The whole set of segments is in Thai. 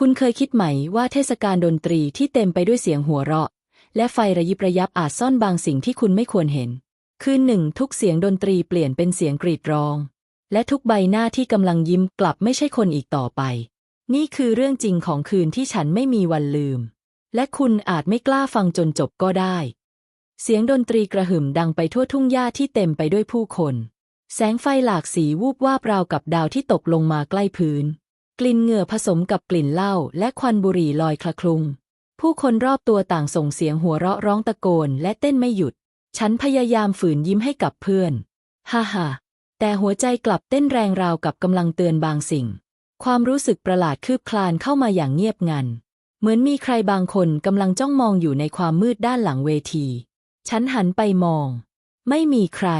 คุณเคยคิดไหมว่าเทศกาลดนตรีที่เต็มไปด้วยเสียงหัวเราะ และไฟระยิบระยับอาจซ่อนบางสิ่งที่คุณไม่ควรเห็น คืนหนึ่งทุกเสียงดนตรีเปลี่ยนเป็นเสียงกรีดร้อง และทุกใบหน้าที่กำลังยิ้มกลับไม่ใช่คนอีกต่อไป นี่คือเรื่องจริงของคืนที่ฉันไม่มีวันลืม และคุณอาจไม่กล้าฟังจนจบก็ได้ เสียงดนตรีกระหึ่มดังไปทั่วทุ่งหญ้าที่เต็มไปด้วยผู้คน แสงไฟหลากสีวูบวาบราวกับดาวที่ตกลงมาใกล้พื้น กลิ่นเหงื่อผสมกับกลิ่นเหล้าและควันบุหรี่ลอยคละคลุ้งผู้คนรอบตัวต่างส่งเสียงหัวเราะร้องตะโกนและเต้นไม่หยุด ฉันพยายามฝืนยิ้มให้กับเพื่อน ฮ่าฮ่าแต่หัวใจกลับเต้นแรงราวกับกำลังเตือนบางสิ่ง ความรู้สึกประหลาดคืบคลานเข้ามาอย่างเงียบงัน เหมือนมีใครบางคนกำลังจ้องมองอยู่ในความมืดด้านหลังเวที ฉันหันไปมอง ไม่มีใคร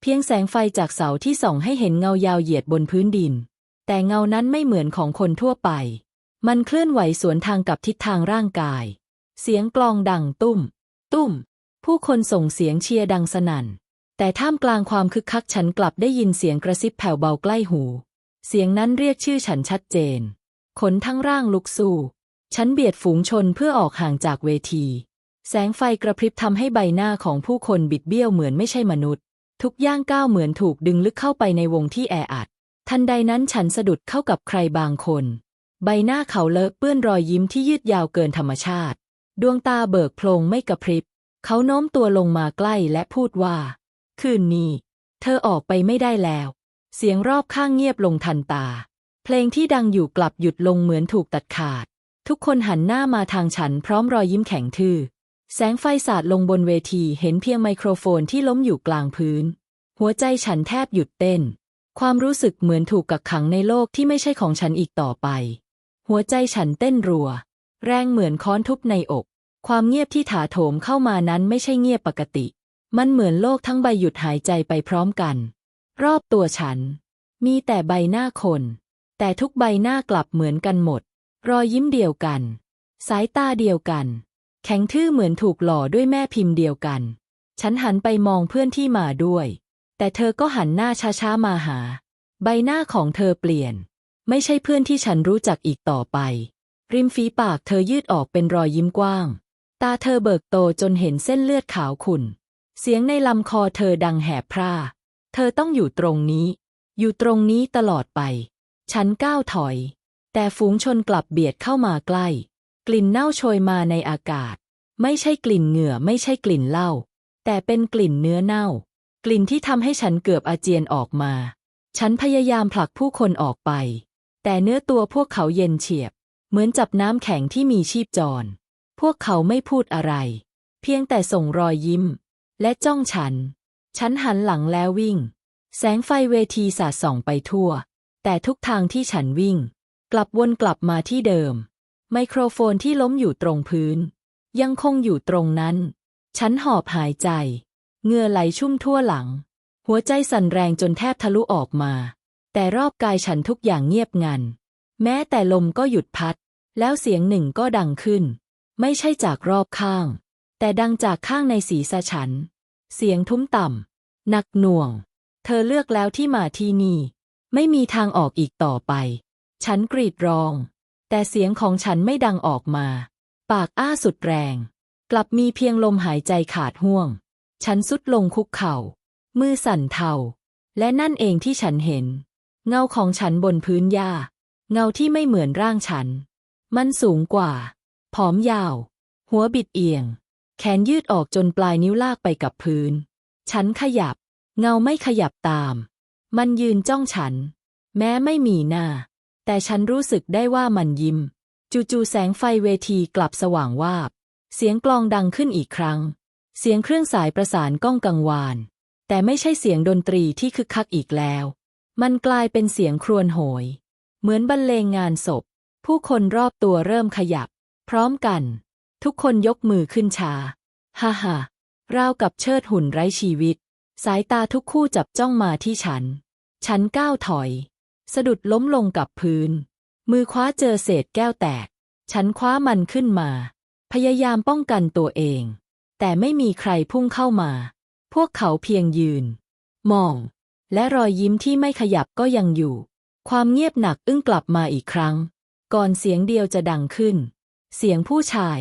เพียงแสงไฟจากเสาที่ส่องให้เห็นเงายาวเหยียดบนพื้นดิน แต่เงานั้นไม่เหมือนของคนทั่วไป มันเคลื่อนไหวสวนทางกับทิศทางร่างกาย เสียงกลองดังตุ้ม ตุ้ม ผู้คนส่งเสียงเชียร์ดังสนั่น แต่ท่ามกลางความคึกคักฉันกลับได้ยินเสียงกระซิบแผ่วเบาใกล้หู เสียงนั้นเรียกชื่อฉันชัดเจน ขนทั้งร่างลุกสู้ ฉันเบียดฝูงชนเพื่อออกห่างจากเวที แสงไฟกระพริบทำให้ใบหน้าของผู้คนบิดเบี้ยวเหมือนไม่ใช่มนุษย์ ทุกย่างก้าวเหมือนถูกดึงลึกเข้าไปในวงที่แออัด ทันใดนั้นฉันสะดุดเข้ากับใครบางคน ใบหน้าเขาเลอะเปื้อนรอยยิ้มที่ยืดยาวเกินธรรมชาติ ดวงตาเบิกโพลงไม่กระพริบ เขาโน้มตัวลงมาใกล้และพูดว่า คืนนี้ เธอออกไปไม่ได้แล้ว เสียงรอบข้างเงียบลงทันตา เพลงที่ดังอยู่กลับหยุดลงเหมือนถูกตัดขาด ทุกคนหันหน้ามาทางฉันพร้อมรอยยิ้มแข็งทื่อ แสงไฟสาดลงบนเวทีเห็นเพียงไมโครโฟนที่ล้มอยู่กลางพื้น หัวใจฉันแทบหยุดเต้น ความรู้สึกเหมือนถูกกักขังในโลกที่ไม่ใช่ของฉันอีกต่อไป หัวใจฉันเต้นรัว แรงเหมือนค้อนทุบในอก ความเงียบที่ถาโถมเข้ามานั้นไม่ใช่เงียบปกติ มันเหมือนโลกทั้งใบหยุดหายใจไปพร้อมกัน รอบตัวฉัน มีแต่ใบหน้าคน แต่ทุกใบหน้ากลับเหมือนกันหมด รอยยิ้มเดียวกัน สายตาเดียวกัน แข็งทื่อเหมือนถูกหล่อด้วยแม่พิมพ์เดียวกัน ฉันหันไปมองเพื่อนที่มาด้วย แต่เธอก็หันหน้าช้าๆมาหา ใบหน้าของเธอเปลี่ยน ไม่ใช่เพื่อนที่ฉันรู้จักอีกต่อไป ริมฝีปากเธอยืดออกเป็นรอยยิ้มกว้าง ตาเธอเบิกโตจนเห็นเส้นเลือดขาวขุ่น เสียงในลำคอเธอดังแหบพร่า เธอต้องอยู่ตรงนี้ อยู่ตรงนี้ตลอดไป ฉันก้าวถอย แต่ฝูงชนกลับเบียดเข้ามาใกล้ กลิ่นเน่าโชยมาในอากาศ ไม่ใช่กลิ่นเหงื่อไม่ใช่กลิ่นเหล้าแต่เป็นกลิ่นเนื้อเน่า กลิ่นที่ทำให้ฉันเกือบอาเจียนออกมา ฉันพยายามผลักผู้คนออกไป แต่เนื้อตัวพวกเขาเย็นเฉียบ เหมือนจับน้ำแข็งที่มีชีพจร พวกเขาไม่พูดอะไร เพียงแต่ส่งรอยยิ้ม และจ้องฉัน ฉันหันหลังแล้ววิ่ง แสงไฟเวทีสาดส่องไปทั่ว แต่ทุกทางที่ฉันวิ่ง กลับวนกลับมาที่เดิม ไมโครโฟนที่ล้มอยู่ตรงพื้น ยังคงอยู่ตรงนั้น ฉันหอบหายใจ เงื่อไหลชุ่มทั่วหลัง หัวใจสั่นแรงจนแทบทะลุออกมา แต่รอบกายฉันทุกอย่างเงียบงัน แม้แต่ลมก็หยุดพัด แล้วเสียงหนึ่งก็ดังขึ้น ไม่ใช่จากรอบข้าง แต่ดังจากข้างในศีรษะฉัน เสียงทุ้มต่ำหนักหน่วง เธอเลือกแล้วที่มาที่นี่ ไม่มีทางออกอีกต่อไป ฉันกรีดร้อง แต่เสียงของฉันไม่ดังออกมา ปากอ้าสุดแรง กลับมีเพียงลมหายใจขาดห่วง ฉันสุดลงคุกเข่า มือสั่นเทา และนั่นเองที่ฉันเห็น เงาของฉันบนพื้นหญ้า เงาที่ไม่เหมือนร่างฉัน มันสูงกว่า ผอมยาว หัวบิดเอียง แขนยืดออกจนปลายนิ้วลากไปกับพื้น ฉันขยับ เงาไม่ขยับตาม มันยืนจ้องฉัน แม้ไม่มีหน้า แต่ฉันรู้สึกได้ว่ามันยิ้ม จู่ๆแสงไฟเวทีกลับสว่างวาบ เสียงกลองดังขึ้นอีกครั้ง เสียงเครื่องสายประสานก้องกังวาน แต่ไม่ใช่เสียงดนตรีที่คึกคักอีกแล้ว มันกลายเป็นเสียงครวญโหย เหมือนบรรเลงงานศพ ผู้คนรอบตัวเริ่มขยับ พร้อมกัน ทุกคนยกมือขึ้นช้าฮ่าฮ่าราวกับเชิดหุ่นไร้ชีวิต สายตาทุกคู่จับจ้องมาที่ฉัน ฉันก้าวถอย สะดุดล้มลงกับพื้น มือคว้าเจอเศษแก้วแตก ฉันคว้ามันขึ้นมา พยายามป้องกันตัวเอง แต่ไม่มีใครพุ่งเข้ามา พวกเขาเพียงยืน มอง และรอยยิ้มที่ไม่ขยับก็ยังอยู่ ความเงียบหนักอึ้งกลับมาอีกครั้ง ก่อนเสียงเดียวจะดังขึ้น เสียงผู้ชาย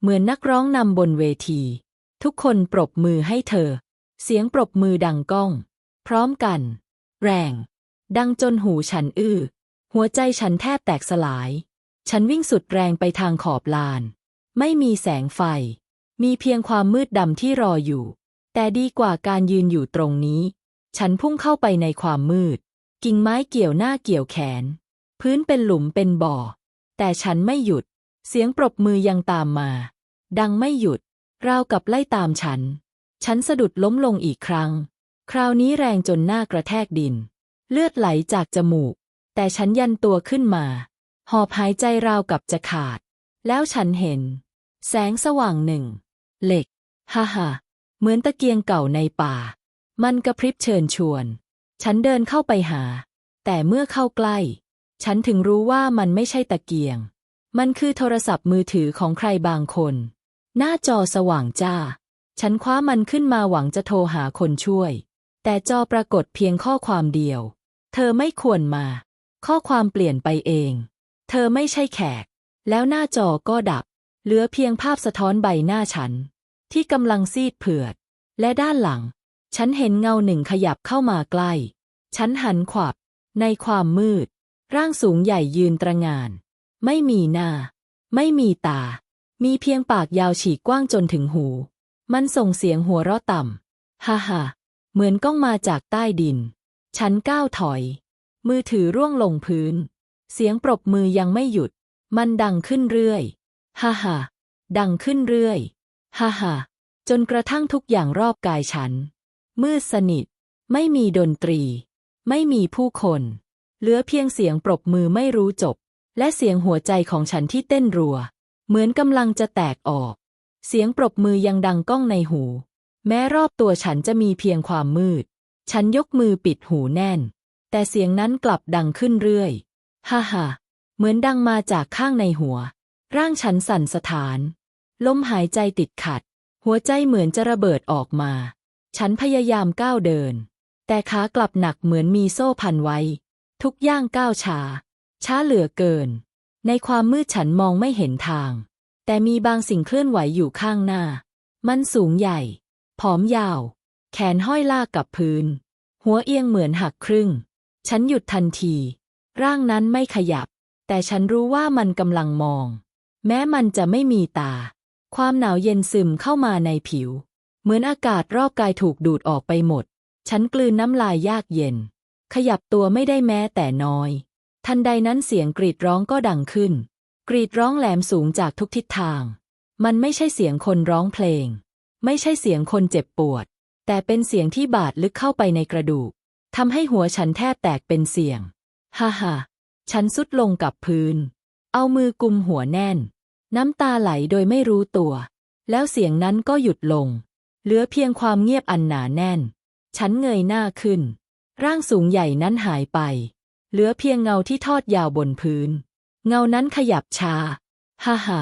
เหมือนนักร้องนำบนเวที ทุกคนปรบมือให้เธอ เสียงปรบมือดังก้อง พร้อมกัน แรง ดังจนหูฉันอื้อ หัวใจฉันแทบแตกสลาย ฉันวิ่งสุดแรงไปทางขอบลาน ไม่มีแสงไฟ มีเพียงความมืดดำที่รออยู่ แต่ดีกว่าการยืนอยู่ตรงนี้ ฉันพุ่งเข้าไปในความมืด กิ่งไม้เกี่ยวหน้าเกี่ยวแขน พื้นเป็นหลุมเป็นบ่อ แต่ฉันไม่หยุด เสียงปรบมือยังตามมา ดังไม่หยุด ราวกับไล่ตามฉัน ฉันสะดุดล้มลงอีกครั้ง คราวนี้แรงจนหน้ากระแทกดิน เลือดไหลจากจมูก แต่ฉันยันตัวขึ้นมา หอบหายใจราวกับจะขาด แล้วฉันเห็น แสงสว่างหนึ่ง เหล็ก ฮ่าฮ่าเหมือนตะเกียงเก่าในป่า มันกระพริบเชิญชวน ฉันเดินเข้าไปหา แต่เมื่อเข้าใกล้ ฉันถึงรู้ว่ามันไม่ใช่ตะเกียง มันคือโทรศัพท์มือถือของใครบางคน หน้าจอสว่างจ้า ฉันคว้ามันขึ้นมาหวังจะโทรหาคนช่วย แต่จอปรากฏเพียงข้อความเดียว เธอไม่ควรมา ข้อความเปลี่ยนไปเอง เธอไม่ใช่แขก แล้วหน้าจอก็ดับ เหลือเพียงภาพสะท้อนใบหน้าฉัน ที่กำลังซีดเผือด และด้านหลัง ฉันเห็นเงาหนึ่งขยับเข้ามาใกล้ ฉันหันขวับ ในความมืด ร่างสูงใหญ่ยืนตระหงาน ไม่มีหน้า ไม่มีตา มีเพียงปากยาวฉีกกว้างจนถึงหู มันส่งเสียงหัวเราะต่ำฮ่าฮ่าเหมือนก้องมาจากใต้ดิน ฉันก้าวถอย มือถือร่วงลงพื้น เสียงปรบมือยังไม่หยุด มันดังขึ้นเรื่อย ฮ่าฮ่าดังขึ้นเรื่อย ฮ่าฮ่าจนกระทั่งทุกอย่างรอบกายฉัน มืดสนิท ไม่มีดนตรี ไม่มีผู้คน เหลือเพียงเสียงปรบมือไม่รู้จบ และเสียงหัวใจของฉันที่เต้นรัว เหมือนกำลังจะแตกออก เสียงปรบมือยังดังก้องในหู แม้รอบตัวฉันจะมีเพียงความมืด ฉันยกมือปิดหูแน่น แต่เสียงนั้นกลับดังขึ้นเรื่อยฮ่าฮ่าเหมือนดังมาจากข้างในหัว ร่างฉันสั่นสะท้าน ลมหายใจติดขัด หัวใจเหมือนจะระเบิดออกมา ฉันพยายามก้าวเดิน แต่ขากลับหนักเหมือนมีโซ่พันไว้ ทุกย่างก้าวช้า ช้าเหลือเกิน ในความมืดฉันมองไม่เห็นทาง แต่มีบางสิ่งเคลื่อนไหวอยู่ข้างหน้า มันสูงใหญ่ ผอมยาว แขนห้อยลากกับพื้น หัวเอียงเหมือนหักครึ่ง ฉันหยุดทันที ร่างนั้นไม่ขยับ แต่ฉันรู้ว่ามันกำลังมอง แม้มันจะไม่มีตา ความหนาวเย็นซึมเข้ามาในผิว เหมือนอากาศรอบกายถูกดูดออกไปหมด ฉันกลืนน้ำลายยากเย็น ขยับตัวไม่ได้แม้แต่น้อย ทันใดนั้นเสียงกรีดร้องก็ดังขึ้น กรีดร้องแหลมสูงจากทุกทิศทาง มันไม่ใช่เสียงคนร้องเพลง ไม่ใช่เสียงคนเจ็บปวด แต่เป็นเสียงที่บาดลึกเข้าไปในกระดูกทำให้หัวฉันแทบแตกเป็นเสียง ฮ่าฮ่าฉันสุดลงกับพื้น เอามือกุมหัวแน่น น้ำตาไหลโดยไม่รู้ตัว แล้วเสียงนั้นก็หยุดลง เหลือเพียงความเงียบอันหนาแน่น ฉันเงยหน้าขึ้น ร่างสูงใหญ่นั้นหายไป เหลือเพียงเงาที่ทอดยาวบนพื้น เงานั้นขยับช้าฮ่าฮ่า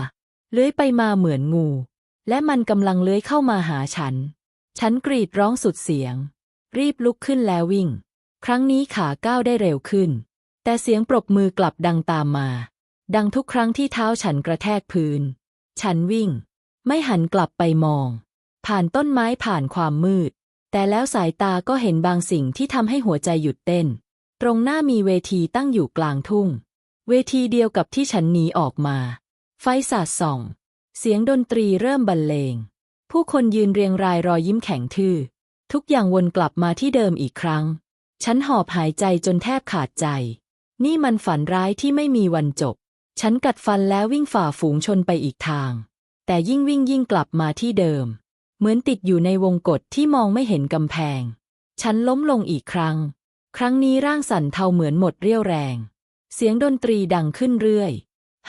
เลื้อยไปมาเหมือนงู และมันกำลังเลื้อยเข้ามาหาฉัน ฉันกรีดร้องสุดเสียง รีบลุกขึ้นแล้ววิ่ง ครั้งนี้ขาก้าวได้เร็วขึ้น แต่เสียงปรบมือกลับดังตามมา ดังทุกครั้งที่เท้าฉันกระแทกพื้น ฉันวิ่ง ไม่หันกลับไปมอง ผ่านต้นไม้ผ่านความมืด แต่แล้วสายตาก็เห็นบางสิ่งที่ทำให้หัวใจหยุดเต้น ตรงหน้ามีเวทีตั้งอยู่กลางทุ่ง เวทีเดียวกับที่ฉันหนีออกมา ไฟสาดส่อง เสียงดนตรีเริ่มบรรเลง ผู้คนยืนเรียงรายรอยยิ้มแข็งทื่อ ทุกอย่างวนกลับมาที่เดิมอีกครั้ง ฉันหอบหายใจจนแทบขาดใจ นี่มันฝันร้ายที่ไม่มีวันจบ ฉันกัดฟันแล้ววิ่งฝ่าฝูงชนไปอีกทาง แต่ยิ่งวิ่งยิ่งกลับมาที่เดิม เหมือนติดอยู่ในวงกฏที่มองไม่เห็นกำแพง ฉันล้มลงอีกครั้ง ครั้งนี้ร่างสั่นเทาเหมือนหมดเรี่ยวแรง เสียงดนตรีดังขึ้นเรื่อย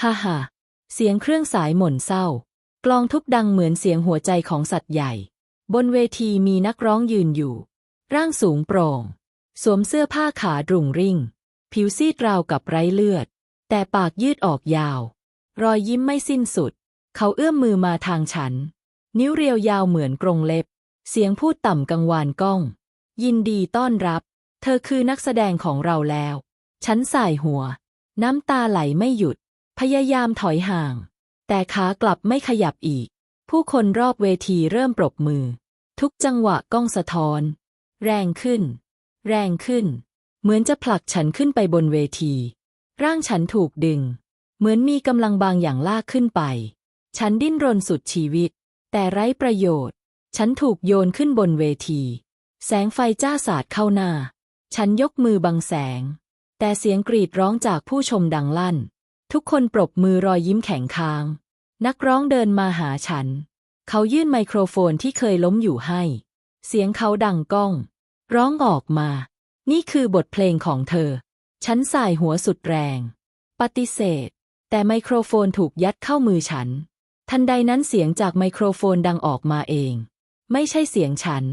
ฮ่าฮ่าเสียงเครื่องสายหม่นเศร้ากลองทุบดังเหมือนเสียงหัวใจของสัตว์ใหญ่ บนเวทีมีนักร้องยืนอยู่ ร่างสูงโปร่ง สวมเสื้อผ้าขาดรุ่งริ่ง ผิวซีดราวกับไร้เลือด แต่ปากยืดออกยาว รอยยิ้มไม่สิ้นสุด เขาเอื้อมมือมาทางฉัน นิ้วเรียวยาวเหมือนกรงเล็บ เสียงพูดต่ำกังวานก้อง ยินดีต้อนรับ เธอคือนักแสดงของเราแล้ว ฉันสายหัว น้ำตาไหลไม่หยุด พยายามถอยห่าง แต่ขากลับไม่ขยับอีก ผู้คนรอบเวทีเริ่มปรบมือ ทุกจังหวะก้องสะท้อน แรงขึ้น แรงขึ้น เหมือนจะผลักฉันขึ้นไปบนเวที ร่างฉันถูกดึง เหมือนมีกำลังบางอย่างลากขึ้นไป ฉันดิ้นรนสุดชีวิต แต่ไร้ประโยชน์ ฉันถูกโยนขึ้นบนเวที แสงไฟจ้าสาดเข้าหน้า ฉันยกมือบังแสง แต่เสียงกรีดร้องจากผู้ชมดังลั่น ทุกคนปรบมือรอยยิ้มแข็งค้าง นักร้องเดินมาหาฉัน เขายื่นไมโครโฟนที่เคยล้มอยู่ให้ เสียงเขาดังก้อง ร้องออกมา นี่คือบทเพลงของเธอ ฉันสายหัวสุดแรง ปฏิเสธ แต่ไมโครโฟนถูกยัดเข้ามือฉัน ทันใดนั้นเสียงจากไมโครโฟนดังออกมาเอง ไม่ใช่เสียงฉัน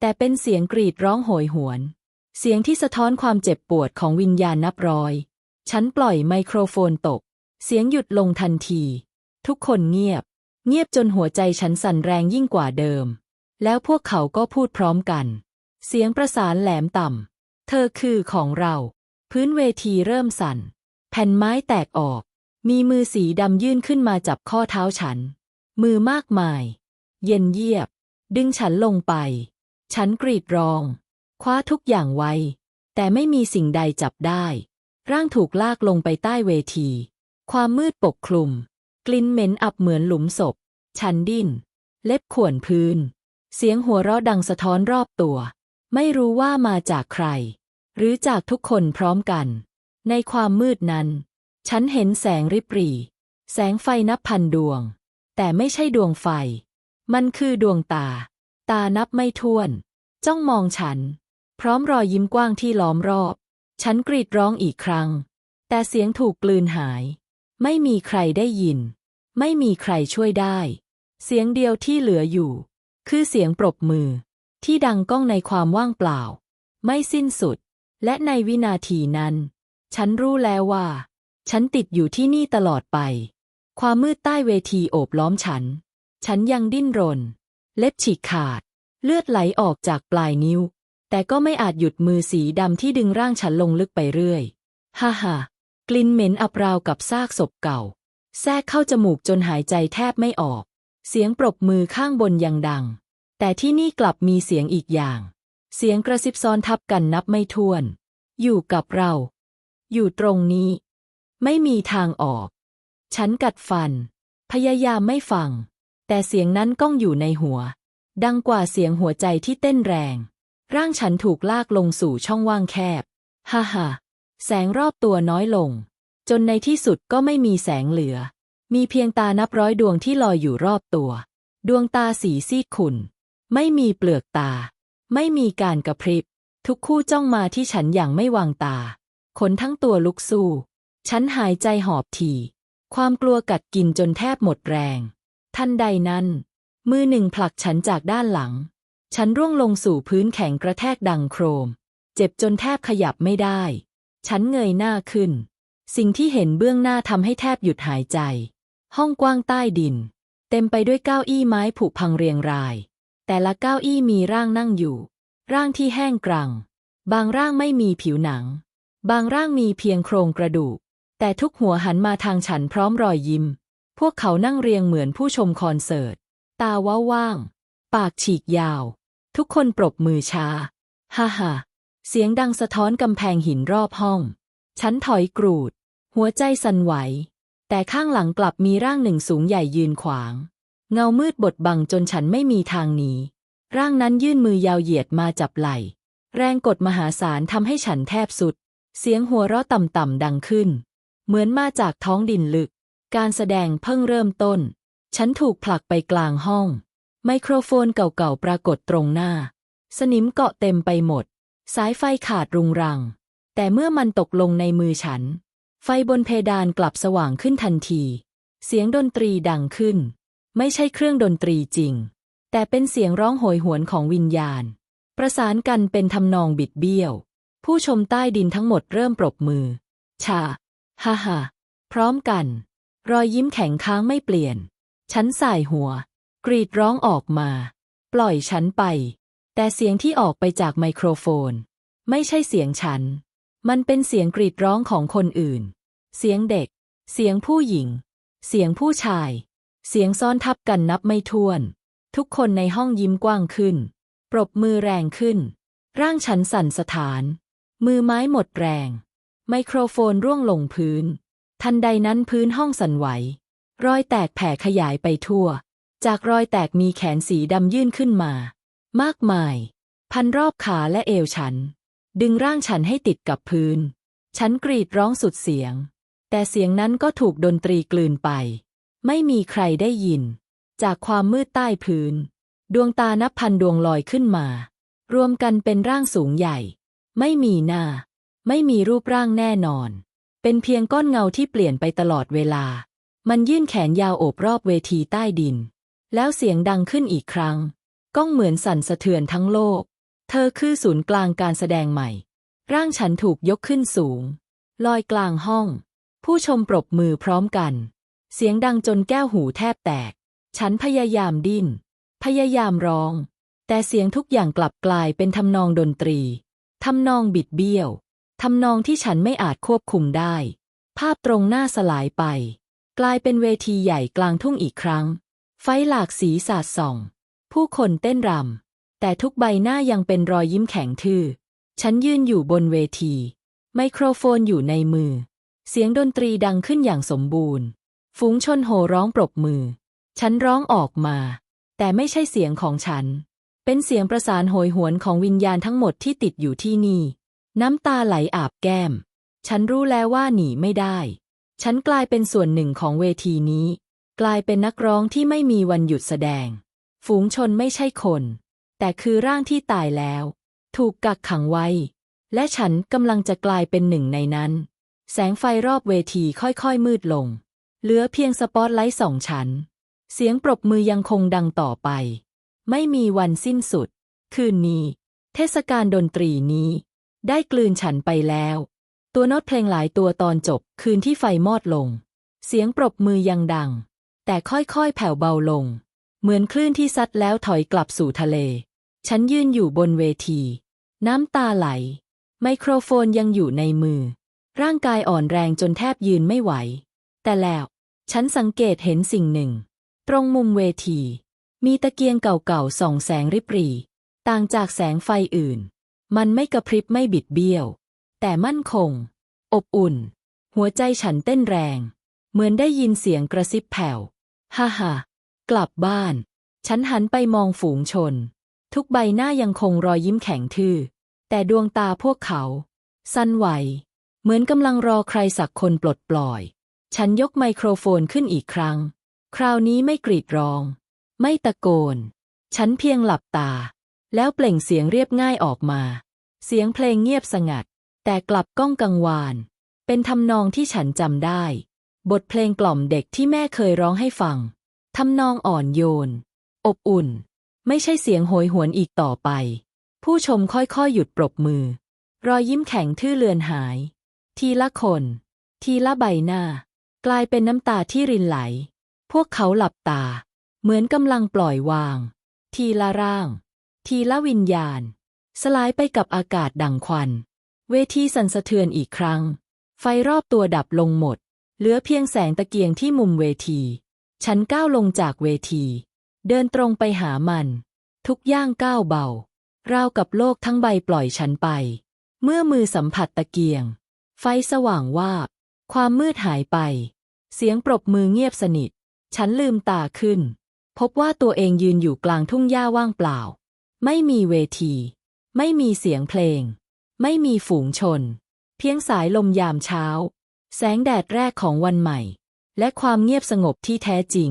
แต่เป็นเสียงกรีดร้องโหยหวน เสียงที่สะท้อนความเจ็บปวดของวิญญาณนับร้อย ฉันปล่อยไมโครโฟนตก เสียงหยุดลงทันที ทุกคนเงียบ เงียบจนหัวใจฉันสั่นแรงยิ่งกว่าเดิม แล้วพวกเขาก็พูดพร้อมกัน เสียงประสานแหลมต่ำ เธอคือของเรา พื้นเวทีเริ่มสั่น แผ่นไม้แตกออก มีมือสีดำยื่นขึ้นมาจับข้อเท้าฉัน มือมากมาย เย็นเยียบ ดึงฉันลงไป ฉันกรีดร้อง คว้าทุกอย่างไว้ แต่ไม่มีสิ่งใดจับได้ ร่างถูกลากลงไปใต้เวที ความมืดปกคลุม กลิ่นเหม็นอับเหมือนหลุมศพ ฉันดิ้น เล็บข่วนพื้น เสียงหัวเราะดังสะท้อนรอบตัว ไม่รู้ว่ามาจากใคร หรือจากทุกคนพร้อมกัน ในความมืดนั้น ฉันเห็นแสงริบหรี่ แสงไฟนับพันดวง แต่ไม่ใช่ดวงไฟ มันคือดวงตา ตานับไม่ถ้วน จ้องมองฉัน พร้อมรอยยิ้มกว้างที่ล้อมรอบ ฉันกรีดร้องอีกครั้ง แต่เสียงถูกกลืนหาย ไม่มีใครได้ยิน ไม่มีใครช่วยได้ เสียงเดียวที่เหลืออยู่ คือเสียงปรบมือ ที่ดังก้องในความว่างเปล่า ไม่สิ้นสุด และในวินาทีนั้น ฉันรู้แล้วว่า ฉันติดอยู่ที่นี่ตลอดไป ความมืดใต้เวทีโอบล้อมฉัน ฉันยังดิ้นรน เล็บฉีกขาด เลือดไหลออกจากปลายนิ้ว แต่ก็ไม่อาจหยุดมือสีดำที่ดึงร่างฉันลงลึกไปเรื่อย ฮ่าฮ่ากลิ่นเหม็นอับราวกับซากศพเก่า แทรกเข้าจมูกจนหายใจแทบไม่ออก เสียงปรบมือข้างบนยังดัง แต่ที่นี่กลับมีเสียงอีกอย่าง เสียงกระซิบซ้อนทับกันนับไม่ถ้วน อยู่กับเรา อยู่ตรงนี้ ไม่มีทางออก ฉันกัดฟัน พยายามไม่ฟัง แต่เสียงนั้นก้องอยู่ในหัว ดังกว่าเสียงหัวใจที่เต้นแรง ร่างฉันถูกลากลงสู่ช่องว่างแคบ ฮ่าฮ่าแสงรอบตัวน้อยลง จนในที่สุดก็ไม่มีแสงเหลือ มีเพียงตานับร้อยดวงที่ลอยอยู่รอบตัว ดวงตาสีซีดขุ่น ไม่มีเปลือกตา ไม่มีการกระพริบ ทุกคู่จ้องมาที่ฉันอย่างไม่วางตา ขนทั้งตัวลุกสู้ ฉันหายใจหอบทีความกลัวกัดกินจนแทบหมดแรง ทันใดนั้น มือหนึ่งผลักฉันจากด้านหลัง ฉันร่วงลงสู่พื้นแข็งกระแทกดังโครม เจ็บจนแทบขยับไม่ได้ ฉันเงยหน้าขึ้น สิ่งที่เห็นเบื้องหน้าทำให้แทบหยุดหายใจ ห้องกว้างใต้ดิน เต็มไปด้วยเก้าอี้ไม้ผุพังเรียงราย แต่ละเก้าอี้มีร่างนั่งอยู่ ร่างที่แห้งกรัง บางร่างไม่มีผิวหนัง บางร่างมีเพียงโครงกระดูก แต่ทุกหัวหันมาทางฉันพร้อมรอยยิ้ม พวกเขานั่งเรียงเหมือนผู้ชมคอนเสิร์ต ตาว้าว่าง ปากฉีกยาว ทุกคนปรบมือช้าฮ่าฮ่าเสียงดังสะท้อนกำแพงหินรอบห้อง ฉันถอยกรูด หัวใจสั่นไหว แต่ข้างหลังกลับมีร่างหนึ่งสูงใหญ่ยืนขวาง เงามืดบดบังจนฉันไม่มีทางหนี ร่างนั้นยื่นมือยาวเหยียดมาจับไหล่ แรงกดมหาศาลทำให้ฉันแทบสุด เสียงหัวเราะต่ำๆดังขึ้น เหมือนมาจากท้องดินลึก การแสดงเพิ่งเริ่มต้น ฉันถูกผลักไปกลางห้อง ไมโครโฟนเก่าๆปรากฏตรงหน้า สนิมเกาะเต็มไปหมด สายไฟขาดรุงรัง แต่เมื่อมันตกลงในมือฉัน ไฟบนเพดานกลับสว่างขึ้นทันที เสียงดนตรีดังขึ้น ไม่ใช่เครื่องดนตรีจริง แต่เป็นเสียงร้องโหยหวนของวิญญาณ ประสานกันเป็นทำนองบิดเบี้ยว ผู้ชมใต้ดินทั้งหมดเริ่มปรบมือ ชา ฮ่าฮ่าพร้อมกัน รอยยิ้มแข็งค้างไม่เปลี่ยน ฉันสายหัว กรีดร้องออกมา ปล่อยฉันไป แต่เสียงที่ออกไปจากไมโครโฟน ไม่ใช่เสียงฉัน มันเป็นเสียงกรีดร้องของคนอื่น เสียงเด็ก เสียงผู้หญิง เสียงผู้ชาย เสียงซ้อนทับกันนับไม่ถ้วน ทุกคนในห้องยิ้มกว้างขึ้น ปรบมือแรงขึ้น ร่างฉันสั่นสถาน มือไม้หมดแรง ไมโครโฟนร่วงลงพื้น ทันใดนั้นพื้นห้องสั่นไหว รอยแตกแผ่ขยายไปทั่ว จากรอยแตกมีแขนสีดำยื่นขึ้นมา มากมาย พันรอบขาและเอวฉัน ดึงร่างฉันให้ติดกับพื้น ฉันกรีดร้องสุดเสียง แต่เสียงนั้นก็ถูกดนตรีกลืนไป ไม่มีใครได้ยิน จากความมืดใต้พื้น ดวงตานับพันดวงลอยขึ้นมา รวมกันเป็นร่างสูงใหญ่ ไม่มีหน้า ไม่มีรูปร่างแน่นอน เป็นเพียงก้อนเงาที่เปลี่ยนไปตลอดเวลา มันยื่นแขนยาวโอบรอบเวทีใต้ดิน แล้วเสียงดังขึ้นอีกครั้ง ก้องเหมือนสั่นสะเทือนทั้งโลก เธอคือศูนย์กลางการแสดงใหม่ ร่างฉันถูกยกขึ้นสูง ลอยกลางห้อง ผู้ชมปรบมือพร้อมกัน เสียงดังจนแก้วหูแทบแตก ฉันพยายามดิ้น พยายามร้อง แต่เสียงทุกอย่างกลับกลายเป็นทำนองดนตรี ทำนองบิดเบี้ยว ทำนองที่ฉันไม่อาจควบคุมได้ ภาพตรงหน้าสลายไป กลายเป็นเวทีใหญ่กลางทุ่งอีกครั้ง ไฟหลากสีสาดส่อง ผู้คนเต้นรำ แต่ทุกใบหน้ายังเป็นรอยยิ้มแข็งทื่อ ฉันยืนอยู่บนเวที ไมโครโฟนอยู่ในมือ เสียงดนตรีดังขึ้นอย่างสมบูรณ์ ฝูงชนโห่ร้องปรบมือ ฉันร้องออกมา แต่ไม่ใช่เสียงของฉัน เป็นเสียงประสานโหยหวนของวิญญาณทั้งหมดที่ติดอยู่ที่นี่ น้ำตาไหลอาบแก้ม ฉันรู้แล้วว่าหนีไม่ได้ ฉันกลายเป็นส่วนหนึ่งของเวทีนี้ กลายเป็นนักร้องที่ไม่มีวันหยุดแสดง ฝูงชนไม่ใช่คน แต่คือร่างที่ตายแล้ว ถูกกักขังไว้ และฉันกำลังจะกลายเป็นหนึ่งในนั้น แสงไฟรอบเวทีค่อยๆมืดลง เหลือเพียงสปอตไลท์สองฉันเสียงปรบมือยังคงดังต่อไป ไม่มีวันสิ้นสุด คืนนี้ เทศกาลดนตรีนี้ ได้กลืนฉันไปแล้ว ตัวโน้ตเพลงหลายตัวตอนจบคืนที่ไฟมอดลง เสียงปรบมือยังดัง แต่ค่อยๆแผ่วเบาลง เหมือนคลื่นที่ซัดแล้วถอยกลับสู่ทะเล ฉันยืนอยู่บนเวที น้ำตาไหล ไมโครโฟนยังอยู่ในมือ ร่างกายอ่อนแรงจนแทบยืนไม่ไหว แต่แล้ว ฉันสังเกตเห็นสิ่งหนึ่ง ตรงมุมเวที มีตะเกียงเก่าๆส่องแสงริบหรี่ต่างจากแสงไฟอื่น มันไม่กระพริบไม่บิดเบี้ยว แต่มั่นคง อบอุ่น หัวใจฉันเต้นแรง เหมือนได้ยินเสียงกระซิบแผ่ว ฮ่าฮ่ากลับบ้าน ฉันหันไปมองฝูงชน ทุกใบหน้ายังคงรอยยิ้มแข็งทื่อ แต่ดวงตาพวกเขา สั้นไหว เหมือนกำลังรอใครสักคนปลดปล่อย ฉันยกไมโครโฟนขึ้นอีกครั้ง คราวนี้ไม่กรีดร้อง ไม่ตะโกน ฉันเพียงหลับตา แล้วเปล่งเสียงเรียบง่ายออกมา เสียงเพลงเงียบสงัด แต่กลับก้องกังวาน เป็นทำนองที่ฉันจำได้ บทเพลงกล่อมเด็กที่แม่เคยร้องให้ฟังทำนองอ่อนโยน อบอุ่น ไม่ใช่เสียงโหยหวนอีกต่อไป ผู้ชมค่อยๆหยุดปรบมือ รอยยิ้มแข็งทื่อเลือนหาย ทีละคน ทีละใบหน้า กลายเป็นน้ำตาที่รินไหล พวกเขาหลับตา เหมือนกำลังปล่อยวาง ทีละร่าง ทีละวิญญาณ สลายไปกับอากาศดังควัน เวทีสั่นสะเทือนอีกครั้ง ไฟรอบตัวดับลงหมด เหลือเพียงแสงตะเกียงที่มุมเวที ฉันก้าวลงจากเวที เดินตรงไปหามัน ทุกย่างก้าวเบาราวกับโลกทั้งใบปล่อยฉันไป เมื่อมือสัมผัสตะเกียง ไฟสว่างวาบ ความมืดหายไป เสียงปรบมือเงียบสนิท ฉันลืมตาขึ้น พบว่าตัวเองยืนอยู่กลางทุ่งหญ้าว่างเปล่า ไม่มีเวที ไม่มีเสียงเพลง ไม่มีฝูงชน เพียงสายลมยามเช้า แสงแดดแรกของวันใหม่ และความเงียบสงบที่แท้จริง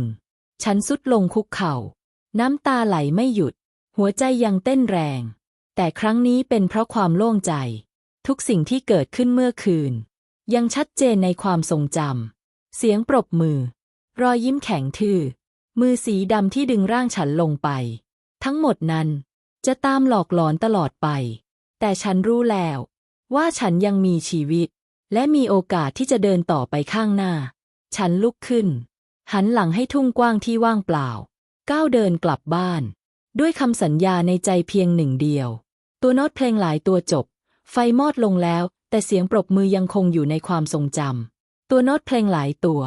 ฉันสุดลงคุกเข่า น้ำตาไหลไม่หยุด หัวใจยังเต้นแรง แต่ครั้งนี้เป็นเพราะความโล่งใจ ทุกสิ่งที่เกิดขึ้นเมื่อคืน ยังชัดเจนในความทรงจำ เสียงปรบมือ รอยยิ้มแข็งทื่อ มือสีดำที่ดึงร่างฉันลงไป ทั้งหมดนั้นจะตามหลอกหลอนตลอดไป แต่ฉันรู้แล้ว ว่าฉันยังมีชีวิต และมีโอกาสที่จะเดินต่อไปข้างหน้า ฉันลุกขึ้น หันหลังให้ทุ่งกว้างที่ว่างเปล่า ก้าวเดินกลับบ้าน ด้วยคำสัญญาในใจเพียงหนึ่งเดียว ตัวโน้ตเพลงหลายตัวจบ ไฟมอดลงแล้ว แต่เสียงปรบมือยังคงอยู่ในความทรงจำ ตัวโน้ตเพลงหลายตัว